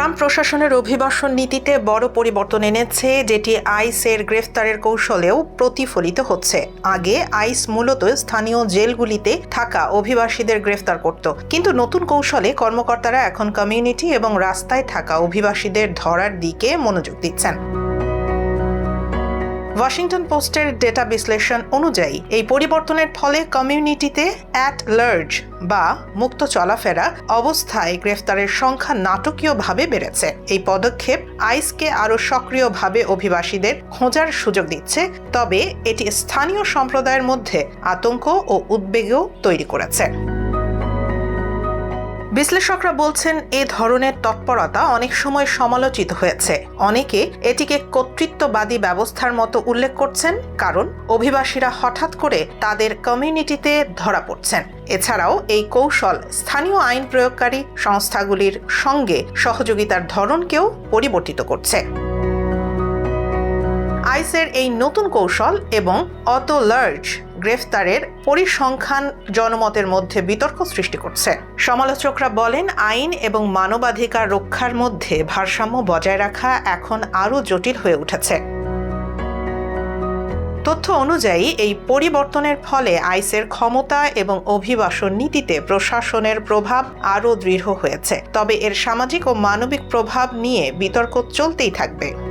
Trump প্রশাসনের অভিবাসন নীতিতে বড় পরিবর্তন এনেছে, যেটি আইসের গ্রেফতারের কৌশলেও প্রতিফলিত হচ্ছে। আগে আইস মূলত স্থানীয় জেলগুলিতে থাকা অভিবাসীদের গ্রেফতার করত। কিন্তু নতুন কৌশলে কর্মকর্তারা এখন কমিউনিটি এবং রাস্তায় থাকা অভিবাসীদের ধরার দিকে মনোযোগ দিচ্ছেন। ওয়াশিংটন পোস্টের ডেটা বিশ্লেষণ অনুযায়ী, এই পরিবর্তনের ফলে কমিউনিটিতে অ্যাট লার্জ বা মুক্ত চলাফেরা অবস্থায় গ্রেফতারের সংখ্যা নাটকীয়ভাবে বেড়েছে। এই পদক্ষেপ আইসকে আরও সক্রিয়ভাবে অভিবাসীদের খোঁজার সুযোগ দিচ্ছে, তবে এটি স্থানীয় সম্প্রদায়ের মধ্যে আতঙ্ক ও উদ্বেগও তৈরি করেছে। বিশ্লেষকরা বলছেন, এ ধরনের তৎপরতা অনেক সময় সমালোচিত হয়েছে। অনেকে এটিকে কর্তৃত্ববাদী ব্যবস্থার মতো উল্লেখ করছেন, কারণ অভিবাসীরা হঠাৎ করে তাদের কমিউনিটিতে ধরা পড়ছেন। এছাড়াও এই কৌশল স্থানীয় আইন প্রয়োগকারী সংস্থাগুলির সঙ্গে সহযোগিতার ধরনকেও পরিবর্তিত করছে। আইসের এই নতুন কৌশল এবং অত লার্জ গ্রেফতারের পরিসংখ্যান জনমতের মধ্যে বিতর্ক সৃষ্টি করছে। সমালোচকরা বলেন, আইন এবং মানবাধিকার রক্ষার মধ্যে ভারসাম্য বজায় রাখা এখন আরও জটিল হয়ে উঠেছে। তথ্য অনুযায়ী, এই পরিবর্তনের ফলে আইসের ক্ষমতা এবং অভিবাসন নীতিতে প্রশাসনের প্রভাব আরও দৃঢ় হয়েছে। তবে এর সামাজিক ও মানবিক প্রভাব নিয়ে বিতর্ক চলতেই থাকবে।